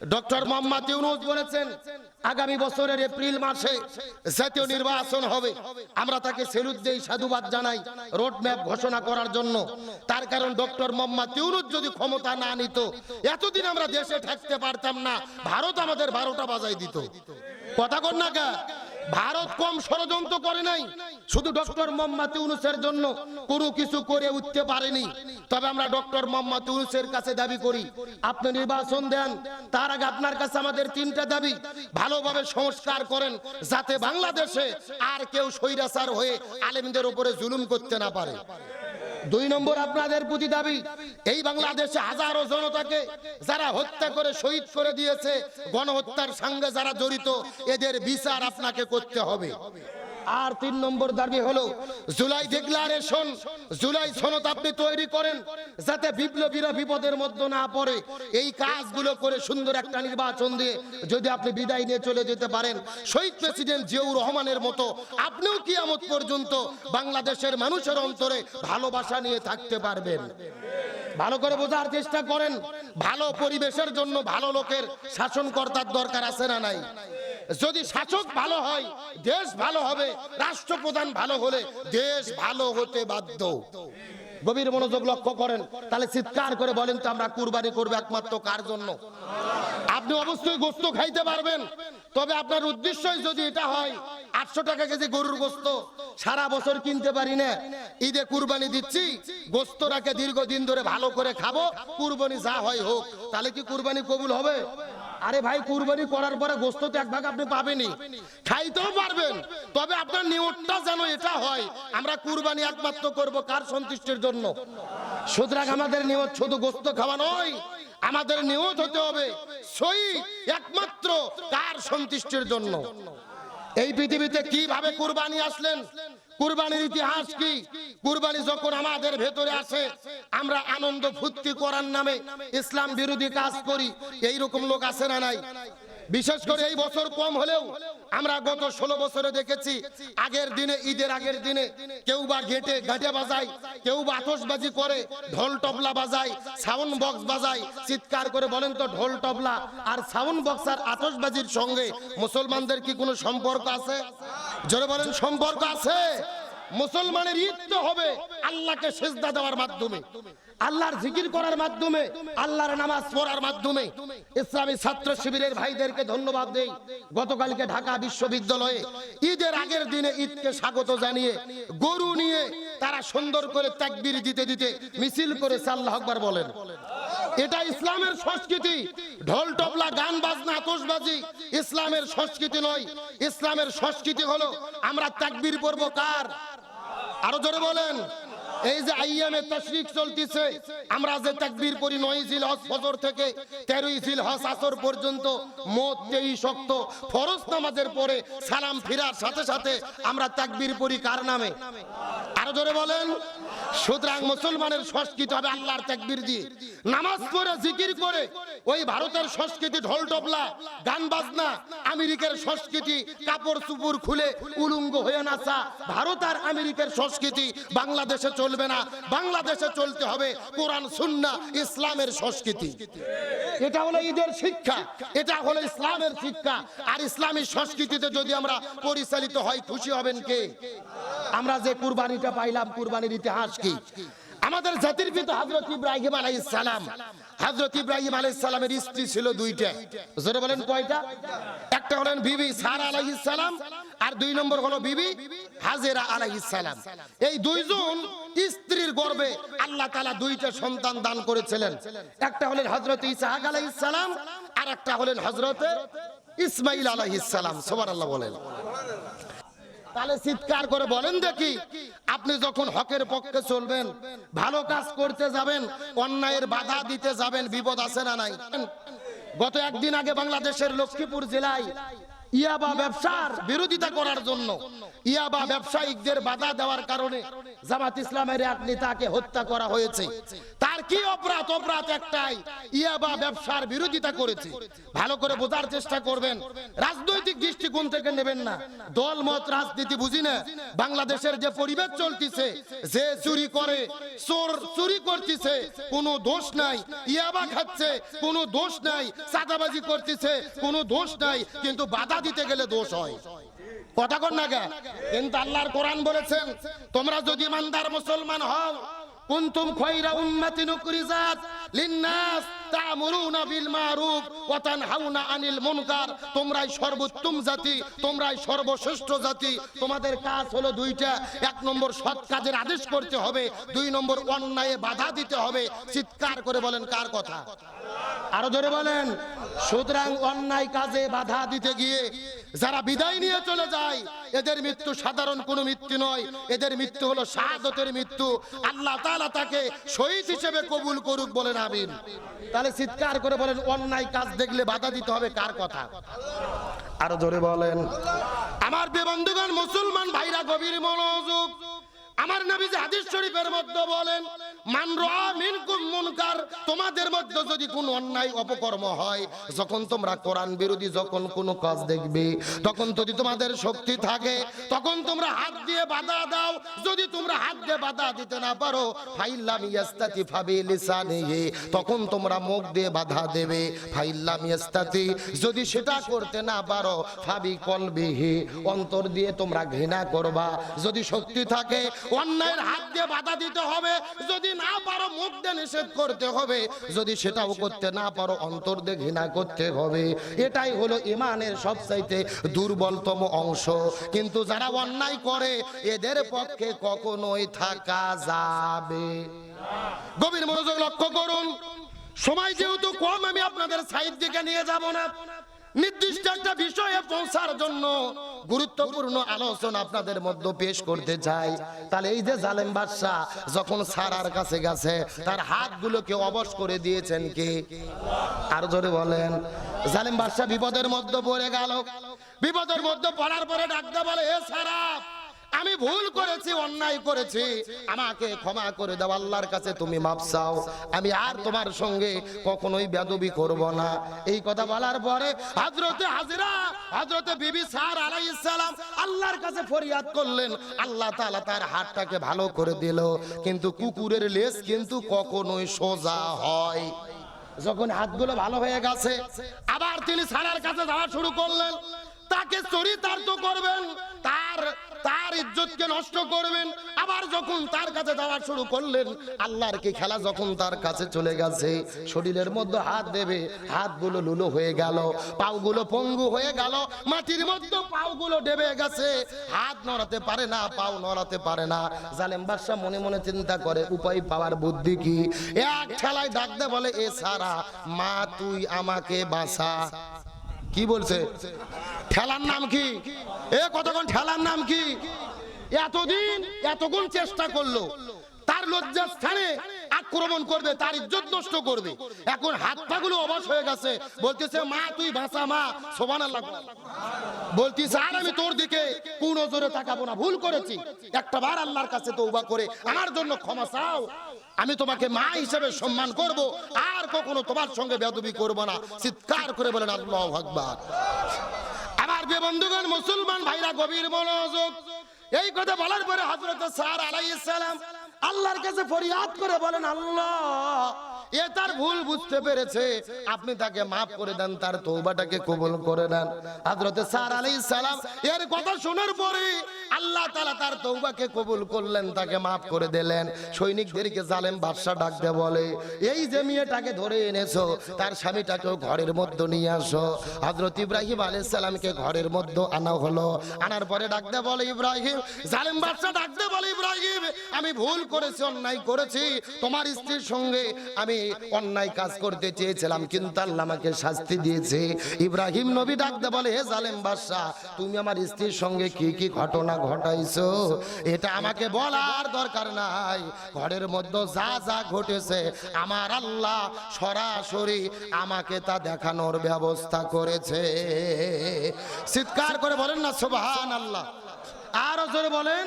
Doctor Mohammad Yunus বলেছেন, আগামী বছরের এপ্রিল মাসে জাতীয় নির্বাচন হবে। আমরা তাকে সেলুট দেই, সাধুবাদ জানাই রোড ম্যাপ ঘোষণা করার জন্য। তার কারণ ডক্টর মোহাম্মদ ইউনুস যদি ক্ষমতা না নিত, এতদিন আমরা দেশে থাকতে পারতাম না, ভারত আমাদের বারোটা বাজাই দিত। কথা কর না ভারত কম ষড়যন্ত্র করে নাই। শুধু ডক্টর মোহাম্মদ ইউনুসের জন্য কোনো কিছু করে উঠতে পারেনি। তবে আমরা ডক্টর মোহাম্মদ ইউনুসের কাছে দাবি করি, আপনি নির্বাচন দেন, তার আগে আপনার কাছে আমাদের তিনটা দাবি, ভালোভাবে সংস্কার করেন, যাতে বাংলাদেশে আর কেউ স্বৈরাচার হয়ে আলেমদের উপরে জুলুম করতে না পারে। দুই নম্বর আপনাদের প্রতি দাবি, এই বাংলাদেশে হাজারো জনতাকে যারা হত্যা করে, শহীদ করে দিয়েছে, গণহত্যার সঙ্গে যারা জড়িত, এদের বিচার আপনাকে করতে হবে। আর তিন নম্বর দাবি হলো, জুলাই ডিক্লারেশন, জুলাই সনদ আপনি তৈরি করেন যাতে বিপ্লবীরা বিপদের মধ্যে না পড়ে। এই কাজগুলো করে সুন্দর একটা নির্বাচন দিয়ে যদি আপনি বিদায় নিয়ে চলে যেতে পারেন। শহীদ প্রেসিডেন্ট জিয়াউর রহমানের মতো আপনিও কিয়ামত পর্যন্ত বাংলাদেশের মানুষের অন্তরে ভালোবাসা নিয়ে থাকতে পারবেন। ভালো করে বোঝার চেষ্টা করেন, ভালো পরিবেশের জন্য ভালো লোকের শাসনকর্তার দরকার আছে না নাই? যদি শাসক ভালো হয়, দেশ ভালো হবে, রাষ্ট্রপ্রধান ভালো হলে দেশ ভালো হতে বাধ্য। গভীর মনোযোগ লক্ষ্য করেন, তাহলে চিৎকার করে বলেন তো আমরা কুরবানি করব একমাত্র কার জন্য? আপনি অবশ্যই গোস্ত খাইতে পারবেন, তবে আপনার উদ্দেশ্যই যদি এটা হয়, আটশো টাকা কেজি গরুর গোস্ত, সারা বছর কিনতে পারি না, ঈদে কুরবানি দিচ্ছি গোস্তটাকে দীর্ঘদিন ধরে ভালো করে খাব, কুরবানি যা হয় হোক, তাহলে কি কুরবানি কবুল হবে? আরে ভাই, কুরবানি করার পরে গোস্ত তো এক ভাগ আপনি পাবেনই। খাইতেও পারবেন, তবে আপনার নিয়তটা যেন এটা হয়। আমরা কুরবানি একমাত্র করব কার সন্তুষ্টির জন্য? সুতরাং আমাদের নিয়ত শুধু গোস্ত খাওয়া নয়, আমাদের নিয়ত হতে হবে সই একমাত্র কার সন্তুষ্টির জন্য। এই পৃথিবীতে কীভাবে কুরবানি আসলেন? কুরবানির ইতিহাস কি? কুরবানি যখন আমাদের ভেতরে আসে, আমরা আনন্দ ফুর্তি করার নামে ইসলাম বিরোধী কাজ করি। এইরকম লোক আছে না নাই? বিশেষ করে এই বছর কম হলেও আমরা গত ষোলো বছরে দেখেছি, আগের দিনে, ঈদের আগের দিনে কেউ বা গেটে ঘাটে বাজায়, কেউ বা আতসবাজি করে, ঢোল টবলা বাজায় সাউন্ড বক্স বাজায়, চিৎকার করে বলেন তো ঢোল টবলা আর সাউন্ড বক্স আর আতসবাজির সঙ্গে মুসলমানদের কি কোনো সম্পর্ক আছে? জোরে বলেন, সম্পর্ক আছে। মুসলমানের ঈদ তো হবে আল্লাহকে সেজদা দেওয়ার মাধ্যমে। আল্লাহর জিকির করার মাধ্যমে, আল্লাহর নামাজ পড়ার মাধ্যমে ইসলামী ছাত্র শিবিরের ভাইদেরকে ধন্যবাদ দেই। গতকালকে ঢাকা বিশ্ববিদ্যালয়ে ঈদের আগের দিনে ঈদকে স্বাগত জানিয়ে গরু নিয়ে তারা সুন্দর করে তাকবীর দিতে দিতে মিছিল করে আল্লাহ আকবার বলেন। এটা ইসলামের সংস্কৃতি। ঢোল টবলা গান, বাজনা আতশবাজি ইসলামের সংস্কৃতি নয়। ইসলামের সংস্কৃতি হলো, আমরা তাকবীর পড়ব কার? আরও জোরে বলেন। এই যে আইয়ামে চলতেছে, আমরা যে তাকবীর নয় জিল হজ ফজর থেকে তেরোই জিল হজ আসর পর্যন্ত মোট তেইশ শক্ত, ফরজ নামাজের পরে সালাম ফিরার সাথে সাথে আমরা তাকবীর পড়ি কার নামে? আরও বলেন। সুতরাং মুসলমানের সংস্কৃতি হবে আল্লাহর তাকবীর দিয়ে। নামাজ পড়ে, জিকির করে, ওই ভারতের সংস্কৃতি ঢোল টপলা গান বাজনা, আমেরিকার সংস্কৃতি, কাপড় চুপুর খুলে উলুঙ্গ হয়ে নাচা, ভারত আর আমেরিকার সংস্কৃতি বাংলাদেশে চলবে না। বাংলাদেশে চলতে হবে কোরআন সুন্না ইসলামের সংস্কৃতি। এটা হলো ঈদের শিক্ষা। এটা হলো ইসলামের শিক্ষা। আর ইসলামী সংস্কৃতিতে যদি আমরা পরিচালিত হয়, খুশি হবেন কে? আমরা যে কুরবানিটা পাইলাম, কুরবানির ইতিহাস কি? আমাদের জাতির পিতা হযরত ইব্রাহিম আলাইহিস সালাম। হযরত ইব্রাহিম আলাইহিস সালামের স্ত্রী ছিল দুইটা। জোরে বলেন কয়টা? একটা হলেন বিবি সারা আলাইহিস সালাম আর দুই নম্বর হলো বিবি হাজেরা আলাইহিস সালাম। এই দুইজন স্ত্রীর গর্ভে আল্লাহ তাআলা দুইটা সন্তান দান করেছিলেন। একটা হলেন হযরত ইসহাক আলাইহিস সালাম আর একটা হলেন হযরত ইসমাইল আলাইহিস সালাম। সুবহানাল্লাহ বলেন। তাহলে চিৎকার করে বলেন দেখি, আপনি যখন হকের পক্ষে চলবেন, ভালো কাজ করতে যাবেন, অন্যায়ের বাধা দিতে যাবেন, বিপদ আছে না নাই? গত একদিন আগে বাংলাদেশের লক্ষ্মীপুর জেলায় ইয়াবা ব্যবসার বিরোধিতা করার জন্য ইয়াবা ব্যবসায়িকদের বাধা দেওয়ার কারণে জামাত ইসলামের এক নেতাকে হত্যা করা হয়েছে। তার কি অপরাধ? অপরাধ একটাই। ইয়াবা ব্যবসার বিরোধিতা করেছে। ভালো করে বোঝার চেষ্টা করবেন। রাজনৈতিক দৃষ্টিকোণ থেকে নেবেন না। দল, মত, রাজনীতি বুঝি না। বাংলাদেশের যে পরিবেশ চলতিছে, যে চুরি করে, চোর চুরি করতেছে, কোনো দোষ নাই। ইয়াবা খাচ্ছে, কোনো দোষ নাই। চাঁদাবাজি করতেছে, কোনো দোষ নাই। কিন্তু বাধা দিতে গেলে দোষ হয়। কথা কর না কিন্তু আল্লাহর কোরআন বলেছেন, তোমরা যদি ইমানদার মুসলমান হও কুনতুম খয়রা উম্মাতিন উকরিজাত লিন্নাস তা'মুরুনা বিল মারুফ ওয়া তানহাউনা আনিল মুনকার। তোমরাই সর্বোত্তম জাতি, তোমরাই সর্বশ্রেষ্ঠ জাতি। তোমাদের কাজ হলো দুইটা। এক নম্বর সৎ কাজের আদেশ করতে হবে। দুই নম্বর অন্যায়ে বাধা দিতে হবে। চিৎকার করে বলেন, কার কথা? আরও জোরে বলেন। সুতরাং অন্যায় কাজে বাধা দিতে গিয়ে যারা বিদায় নিয়ে চলে যায়, এদের মৃত্যু সাধারণ কোনো মৃত্যু নয়। এদের মৃত্যু হলো শাহাদতের মৃত্যু। আল্লাহ তাকে শহীদ হিসেবে কবুল করুক বলেন আমিন। তাহলে চিৎকার করে বলেন, অন্যায় কাজ দেখলে বাধা দিতে হবে, কার কথা? আরও জোরে বলেন। আমার বেবন্ধুগণ মুসলমান ভাইরা, গভীর মনোযোগ। আমার নবী যে হাদিস শরীফের মধ্যে বলেন তোমাদের মধ্যে যদি অন্যায় অপকর্ম হয়, যখন তোমরা কোরআন বিরোধী যখন কাজ দেখবে, তখন যদি তোমাদের শক্তি থাকে, তখন তোমরা হাত দিয়ে বাধা দাও। যদি তোমরা হাত দিয়ে বাধা দিতে না পারো তখন তোমরা মুখ দিয়ে বাধা দেবে। যদি সেটা করতে না পারো, ফাবি কলবিহি, অন্তর দিয়ে তোমরা ঘৃণা করবা। যদি শক্তি থাকে, অন্যায়ের হাত দিয়ে বাধা দিতে হবে। যদি না পারো মুখ দিয়ে নিষেধ করতে হবে। যদি সেটাও করতে না পারো, অন্তর দিয়ে ঘৃণা করতে হবে। এটাই হলো ইমানের সবচাইতে দুর্বলতম অংশ। কিন্তু যারা অন্যায় করে, এদের পক্ষে কখনোই থাকা যাবে। গভীর মনোযোগ লক্ষ্য করুন। সময় যেহেতু কম, আমি আপনাদের সাইড দিকে নিয়ে যাব না। নির্দিষ্ট একটা বিষয়ে পৌঁছার জন্য গুরুত্বপূর্ণ আলোচনা আপনাদের মধ্যে পেশ করতে চাই। তাহলে এই যে জালেম বাদশাহ যখন সারার কাছে গেছে, তার হাতগুলোকে অবশ করে দিয়েছেন কে? আর জোরে বলেন। জালেম বাদশাহ বিপদের মধ্যে পড়ে গেল। বিপদের মধ্যে পড়ার পরে ডাকতে বলে, এ সারা আমি ভুল করেছি, অন্যায় করেছি, আমাকে ক্ষমা করে দাও, আল্লাহর কাছে তুমি মাপ চাও। আমি আর তোমার সঙ্গে কখনোই বেদবি করব না। এই কথা বলার পরে হযরতে হাজরা, হযরতে বিবি সার আলাইহিস সালাম আল্লাহর কাছে ফরিয়াদ করলেন। আল্লাহ তাআলা তার হাতটাকে ভালো করে দিল, কিন্তু কুকুরের লেজ কিন্তু কখনোই সোজা হয়। যখন হাতগুলো ভালো হয়ে গেছে, আবার তিনি সারার কাছে যাওয়া শুরু করলেন। তাকে চরিতার্থ করবেন, তার তার ইজ্জতকে নষ্ট করবেন। আবার যখন তার কাছে যাওয়া শুরু করলেন, আল্লাহর কি খেলা যখন তার কাছে চলে গেছে, শরীরের মধ্যে হাত দেবে, হাতগুলো লুলো হয়ে গেল পাওগুলো পঙ্গু হয়ে গেল, মাটির মধ্যে পাওগুলো ডেবে গেছে। হাত নড়াতে পারে না, পাও নড়াতে পারে না। জালেম বাদশা মনে মনে চিন্তা করে, উপায় পাওয়ার বুদ্ধি কি? এক ঠেলায় ডাকতে বলে, এ সারা, মা তুই আমাকে বাঁচা। কি বলছে? ঠেলার নাম কি? এ কতক্ষণ ঠেলার নাম কি? এতদিন এতক্ষণ চেষ্টা করল। তার লজ্জার স্থানে আক্রমণ করবে, তার ইজ্জত নষ্ট করবে। এখন হাত পাগুলো অবশ হয়ে গেছে। বলতেছে, মা, তুই বাঁচা, মা। সোমান আল্লাহ বলতিস আর আমি তোর দিকে কোন তাকাবো না। ভুল করেছি। একটা বার আল্লাহর কাছে তৌবা করে আমার জন্য ক্ষমা চাও। আমি তোমাকে মা হিসেবে সম্মান করব, আর কখনো তোমার সঙ্গে বেদবি করব না। চিৎকার করে বলেন, আল্লাহ আকবার। আমার যে বন্ধুগণ, মুসলমান ভাইরা, গভীর মনোযোগ। এই কথা বলার পরে হজরত স্যার আলাই সালাম আল্লাহর কাছে ফরিয়াদ করে বলেন, আল্লাহ এ তার ভুল বুঝতে পেরেছে। আপনি তাকে মাফ করে দেন, তার তৌবাটাকে কবুল করে নেন। হযরতে স্যার আলাইহিস সালাম এর কথা শোনার পরে আল্লাহ তাআলা তার তৌবাকে কবুল করলেন, তাকে মাফ করে দিলেন। সৈনিকদেরকে জালেম বাদশা বলে, এই যে মেয়েটাকে ধরে এনেছো, তার স্বামীটাকেও ঘরের মধ্যে নিয়ে আসো। হযরত ইব্রাহিম আলাইহিস সালামকে ঘরের মধ্যে আনা হলো। আনার পরে ডাক দিয়ে বলে, ইব্রাহিম, জালেম বাদশা ডাক দিয়ে বলে, ইব্রাহিম, আমি ভুল করেছি, অন্যায় করেছি। তোমার স্ত্রীর সঙ্গে আমি অন্যায় কাজ করতে চেয়েছিলাম, কিন্তু আল্লাহ আমাকে শাস্তি দিয়েছে। ইব্রাহিম নবী ডাক দিয়ে বলে, হে জালেম বাদশা তুমি আমার স্ত্রীর সঙ্গে কি কি ঘটনা ঘটাইছো? এটা আমাকে বলার দরকার নাই। ঘরের মধ্যে যা যা ঘটেছে, আমার আল্লাহ সরাসরি আমাকে তা দেখানোর ব্যবস্থা করেছে। চিৎকার করে বলেন না সুবহান আল্লাহ আরও জোরে বলেন,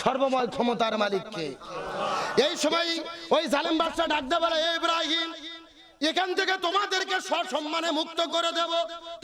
সর্বময় ক্ষমতার মালিককে। এই সময় ওই জালেম বাদশা ডাকতে "এ ইব্রাহিম এখান থেকে তোমাদেরকে সসম্মানে মুক্ত করে দেব।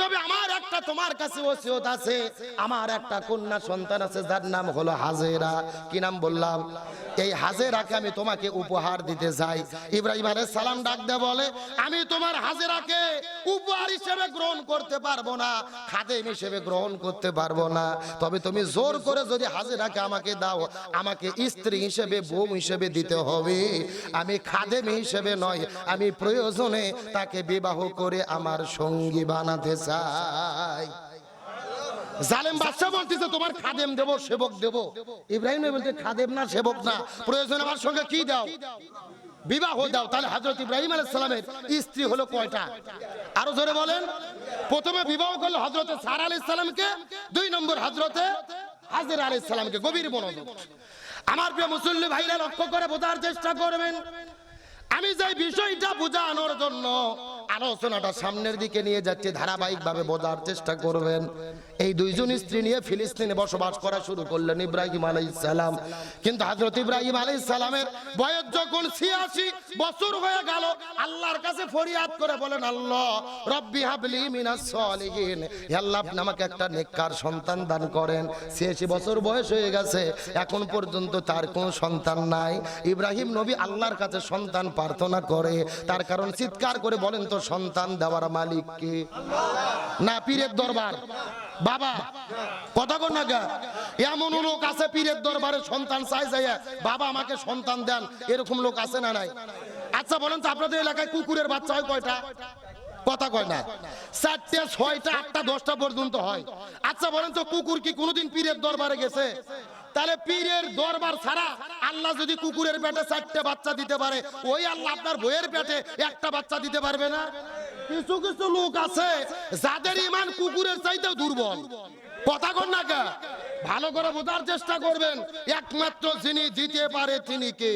তবে আমার একটা তোমার কাছে ওসিয়ত আছে। আমার একটা কন্যা সন্তান আছে, যার নাম হলো হাজেরা। কি নাম বললাম? এই হাজেরাকে আমি তোমাকে উপহার দিতে চাই। ইব্রাহিম আলাইহিস সালাম ডাক দে বলে, আমি তোমার হাজেরাকে উপহার হিসেবে গ্রহণ করতে পারব না, খাদেম হিসেবে গ্রহণ করতে পারব না। তবে তুমি জোর করে যদি হাজেরাকে আমাকে দাও, আমাকে স্ত্রী হিসেবে, বউ হিসেবে দিতে হবে। আমি খাদেম হিসেবে নয়, আমি প্রয়োজনে তাকে বিবাহ করে আমার সঙ্গী বানাতে চাই। আমার প্রথমে বিবাহ করল হযরত সারা দুই নম্বর হাজের গভীর আমার প্রিয় মুসল্লি ভাইরা লক্ষ্য করে বোঝার চেষ্টা করবেন আমি যে বিষয়টা বোঝানোর জন্য আলোচনাটা সামনের দিকে নিয়ে যাচ্ছি ধারাবাহিকভাবে বোঝার চেষ্টা করবেন। এই দুইজন স্ত্রী নিয়ে ফিলিস্তিনে বসবাস করা শুরু করলেন ইব্রাহিম আলাইহিস সালাম কিন্তু হযরত ইব্রাহিম আলাইহিস সালামের বয়স যখন ছিয়াশি বছর হয়ে গেল, আল্লাহর কাছে ফরিয়াদ করে বলেন, আল্লাহ, রব্বি হাবলি মিনাস সলিহিন। হে আল্লাহ, আপনি আমাকে একটা নেককার সন্তান দান করেন। ছিয়াশি বছর বয়স হয়ে গেছে, এখন পর্যন্ত তার কোনো সন্তান নাই। ইব্রাহিম নবী আল্লাহর কাছে সন্তান প্রার্থনা করে, তার কারণ চিৎকার করে বলেন তো সন্তান দেওয়ার মালিক কে? না, পীরের দরবার। বাবা, কথা কর না গা। এমন লোক আছে পীরের দরবারে সন্তান চাই চাই বাবা, আমাকে সন্তান দেন। এরকম লোক আছে না নাই? আচ্ছা বলেন তো আপনাদের এলাকায় কুকুরের বাচ্চা হয় কয়টা? কথা কয় না। চারটে, ছয়টা, আটটা, দশটা পর্যন্ত হয়। আচ্ছা বলেন তো কুকুর কি কোনোদিন পীরের দরবারে গেছে? তাহলে পীরের দরবার ছাড়া আল্লাহ যদি কুকুরের পেটে চারটে বাচ্চা দিতে পারে, ওই আল্লাহ আপনার বইয়ের পেটে একটা বাচ্চা দিতে পারবে না? কিছু কিছু লোক আছে যাদের ইমান কুকুরের চাইতে দুর্বল। কথা কর না কে? ভালো করে বোঝার চেষ্টা করবেন। একমাত্র যিনি দিতে পারে তিনি কে?